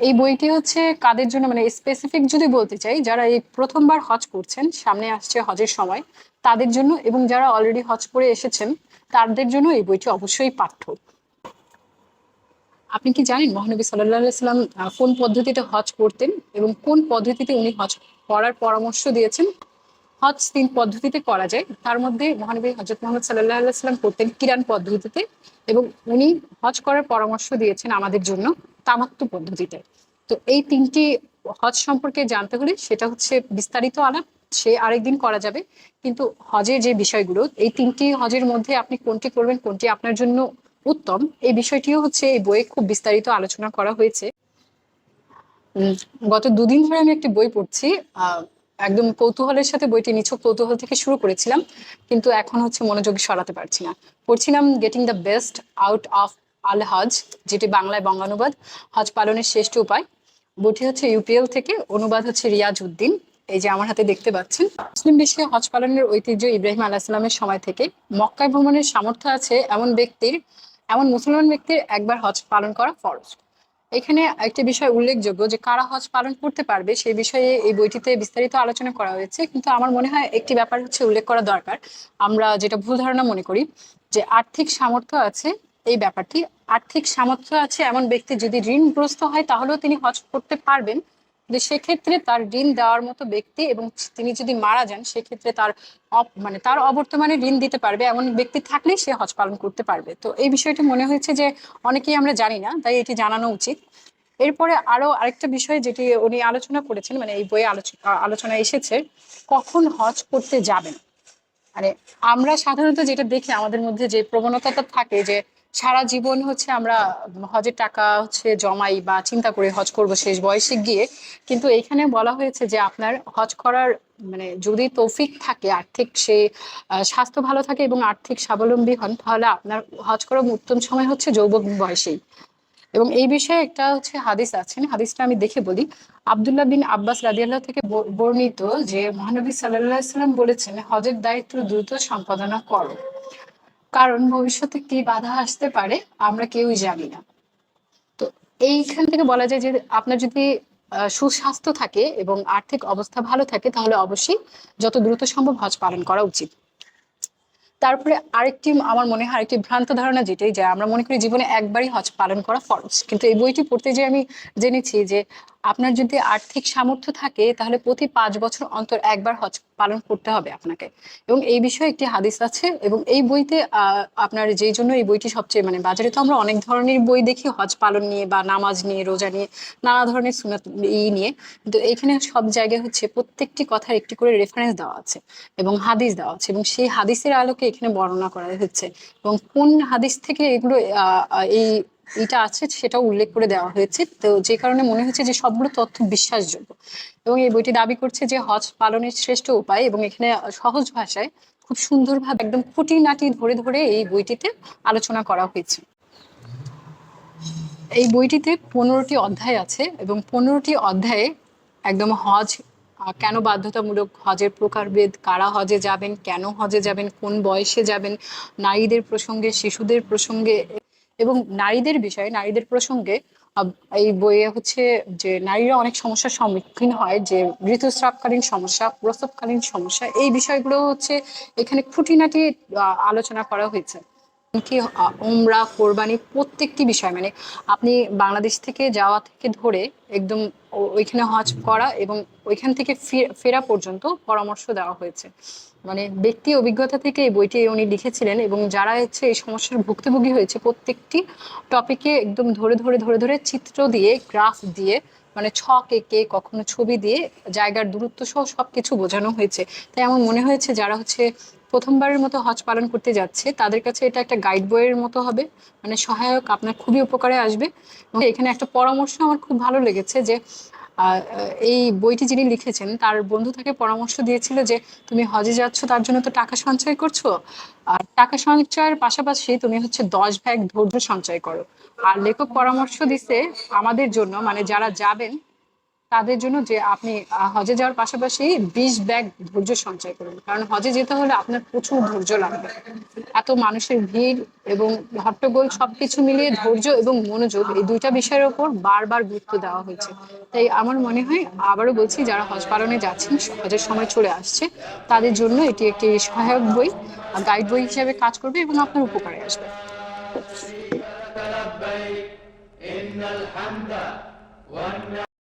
এই বইটি হচ্ছে কাদের জন্য মানে স্পেসিফিক যদি বলতে চাই, যারা এই প্রথমবার হজ করছেন, সামনে আসছে হজের সময়, তাদের জন্য এবং যারা অলরেডি হজ করে এসেছেন, তাদের জন্য এই বইটি অবশ্যই পাঠ্য। আপনি কি জানেন মহানবী সাল্লাম কোন পদ্ধতিতে হজ করতেন এবং কোন পদ্ধতিতে উনি হজ করার পরামর্শ দিয়েছেন? হজ তিন পদ্ধতিতে করা যায়। তার মধ্যে মহানবী হজরত মোহাম্মদ সাল্লাহ সাল্লাম করতেন কিরান পদ্ধতিতে এবং উনি হজ করার পরামর্শ দিয়েছেন আমাদের জন্য। তামাত্তু পদ্ধতিতে তো এই তিনটি হজ সম্পর্কে জানতে হলে সেটা হচ্ছে বিস্তারিত আলাপ, সে আরেকদিন করা যাবে। কিন্তু হজের যে বিষয়গুলো, এই তিনটি হজের মধ্যে আপনি কোনটি করবেন, কোনটি আপনার জন্য উত্তম, এই বিষয়টিও হচ্ছে এই বইয়ে খুব বিস্তারিত আলোচনা করা হয়েছে। গত দুদিন ধরে আমি একটি বই পড়ছি। একদম কৌতূহলের সাথে বইটি নিছক কৌতূহল থেকে শুরু করেছিলাম, কিন্তু এখন হচ্ছে মনোযোগ সরাতে পারছি না। পড়ছিলাম getting the best out of আল হজ যেটি বাংলায় বঙ্গানুবাদ, হজ পালনের শ্রেষ্ঠ উপায়। বইটি হচ্ছে ইউপিএল থেকে, অনুবাদ হচ্ছে রিয়াজ উদ্দিন। এই যে আমার হাতে দেখতে পাচ্ছেন, মুসলিম বিশ্বে হজ পালনের ঐতিহ্য ইব্রাহিম আলাহিসাল্লামের সময় থেকে মক্কায় ভ্রমণের সামর্থ্য আছে এমন ব্যক্তির, এমন মুসলমান ব্যক্তির একবার হজ পালন করা ফরজ। এখানে একটি বিষয় উল্লেখযোগ্য যে কারা হজ পালন করতে পারবে সেই বিষয়ে এই বইটিতে বিস্তারিত আলোচনা করা হয়েছে। কিন্তু আমার মনে হয় একটি ব্যাপার হচ্ছে উল্লেখ করা দরকার। আমরা যেটা ভুল ধারণা মনে করি যে আর্থিক সামর্থ্য আছে এই ব্যাপারটি। আর্থিক সামর্থ্য আছে এমন ব্যক্তি যদি ঋণগ্রস্ত হয়, তাহলেও তিনি হজ করতে পারবেন। সেক্ষেত্রে তার ঋণ দেওয়ার মতো ব্যক্তি এবং তিনি যদি মারা যান, সেক্ষেত্রে তার মানে তার অবর্তমানে ঋণ দিতে পারবে। এমন ব্যক্তি থাকলেই সে হজ পালন করতে পারবে। তো এই বিষয়টি মনে হয়েছে যে অনেকেই আমরা জানি না, তাই এটি জানানো উচিত। এরপরে আরও আরেকটা বিষয় যেটি উনি আলোচনা করেছেন মানে এই বইয়ে আলোচনা এসেছে, কখন হজ করতে যাবেন? মানে আমরা সাধারণত যেটা দেখি, আমাদের মধ্যে যে প্রবণতাটা থাকে যে সারা জীবন হচ্ছে আমরা হজের টাকা হচ্ছে জমাই বা চিন্তা করে হজ করব শেষ বয়সে গিয়ে। কিন্তু এখানে বলা হয়েছে যে আপনার হজ করার মানে যদি তৌফিক থাকে, আর্থিক সে স্বাস্থ্য ভালো থাকে এবং আর্থিক স্বাবলম্বী হন, তাহলে আপনার হজ করার উত্তম সময় হচ্ছে যৌবক বয়সেই। এবং এই বিষয়ে একটা হচ্ছে হাদিস আছেন হাদিসটা আমি দেখে বলি। আব্দুল্লাহ বিন আব্বাস রাদিয়াল্লাহ থেকে বর্ণিত যে মহানবী আলাইহি সাল্লাম বলেছেন, হজের দায়িত্ব দ্রুত সম্পাদনা করো। কারণ ভবিষ্যতে কি বাধা আসতে পারে, আমরা কেউই জানি না। তো এইখান থেকে বলা যায় যে আপনার যদি সুস্বাস্থ্য থাকে এবং আর্থিক অবস্থা ভালো থাকে, তাহলে অবশ্যই যত দ্রুত সম্ভব হজ পালন করা উচিত। তারপরে আরেকটি আমার মনে হয় আরেকটি ভ্রান্ত ধারণা যেটাই, যে আমরা মনে করি জীবনে একবারই হজ পালন করা ফরজ। কিন্তু এই বইটি পড়তে যে আমি জেনেছি যে আপনার যদি আর্থিক সামর্থ্য থাকে, তাহলে প্রতি পাঁচ বছর অন্তর একবার হজ পালন করতে হবে আপনাকে। এবং এই বিষয়ে একটি হাদিস আছে এবং এই বইতে আপনার যেই জন্য এই বইটি সবচেয়ে মানে বাজারে তো আমরা অনেক ধরনের বই দেখি, হজ পালন নিয়ে বা নামাজ নিয়ে, রোজা নিয়ে, নানা ধরনের সুনাত ই নিয়ে। কিন্তু এইখানে সব জায়গায় হচ্ছে প্রত্যেকটি কথার একটি করে রেফারেন্স দেওয়া আছে এবং হাদিস দেওয়া আছে এবং সেই হাদিসের আলোকে এখানে বর্ণনা করা হচ্ছে। এবং কোন হাদিস থেকে এগুলো এই এটা আছে সেটাও উল্লেখ করে দেওয়া হয়েছে। তো যে কারণে মনে হচ্ছে যে সবগুলো তথ্য বিশ্বাসযোগ্য। এবং এই বইটি দাবি করছে যে হজ পালনের শ্রেষ্ঠ উপায় এবং এখানে সহজ ভাষায় খুব সুন্দরভাবে একদম খুঁটিনাটি ধরে ধরে এই বইটিতে আলোচনা করা হয়েছে। এই বইটিতে পনেরোটি অধ্যায় আছে এবং পনেরোটি অধ্যায়ে একদম হজ কেন বাধ্যতামূলক, হজের প্রকারভেদ, কারা হজে যাবেন, কেন হজে যাবেন, কোন বয়সে যাবেন, নারীদের প্রসঙ্গে, শিশুদের প্রসঙ্গে এবং নারীদের বিষয়ে, নারীদের প্রসঙ্গে এই বইয়ে হচ্ছে যে নারীরা অনেক সমস্যার সম্মুখীন হয়, যে ঋতুস্রাবকালীন সমস্যা, প্রসবকালীন সমস্যা, এই বিষয়গুলো হচ্ছে এখানে খুঁটিনাটি আলোচনা করা হয়েছে। কি উমরা, কোরবানি প্রত্যেকটি বিষয় মানে আপনি বাংলাদেশ থেকে যাওয়া থেকে ধরে একদম ওইখানে হজ করা এবং ওইখান থেকে ফেরা পর্যন্ত পরামর্শ দেওয়া হয়েছে। মানে ব্যক্তি অভিজ্ঞতা থেকে এই বইটি উনি লিখেছিলেন এবং যারা হচ্ছে এই সমস্যার ভুক্তভোগী হয়েছে প্রত্যেকটি টপিকে একদম ধরে ধরে ধরে ধরে চিত্র দিয়ে গ্রাফ দিয়ে মানে ছক এঁকে কখনো ছবি দিয়ে, জায়গার দূরত্ব সহ সবকিছু বোঝানো হয়েছে। তাই আমার মনে হয়েছে যারা হচ্ছে প্রথমবারের মতো হজ পালন করতে যাচ্ছে, তাদের কাছে এটা একটা গাইড বইয়ের মতো হবে। মানে সহায়ক আপনার খুবই উপকারে আসবে। এখানে একটা পরামর্শ আমার খুব ভালো লেগেছে যে এই বইটি যিনি লিখেছেন, তার বন্ধু তাকে পরামর্শ দিয়েছিল যে, তুমি হজে যাচ্ছ, তার জন্য তো টাকা সঞ্চয় করছ? আর টাকা সঞ্চয়ের পাশাপাশি তুমি হচ্ছে দশ ভাগ ধৈর্য সঞ্চয় করো। আর লেখক পরামর্শ দিছে, আমাদের জন্য মানে যারা যাবেন তাদের জন্য যে আপনি আহ, হজে যাওয়ার পাশাপাশি বিশ ব্যাগ ধৈর্য সঞ্চয় করুন কারণ হজে যেতে হলে আপনার প্রচুর ধৈর্য লাগবে এত মানুষের ভিড় এবং হট্টগোল সবকিছু মিলিয়ে ধৈর্য এবং মনোযোগ এই দুইটা বিষয়ের ওপর বারবার গুরুত্ব দেওয়া হয়েছে তাই আমার মনে হয় আবারও বলছি যারা হজ পালনে যাচ্ছেন হজের সময় চলে আসছে তাদের জন্য এটি একটি সহায়ক বই গাইড বই হিসেবে কাজ করবে এবং আপনার উপকারে আসবে لبيك إن الحمد والنعمة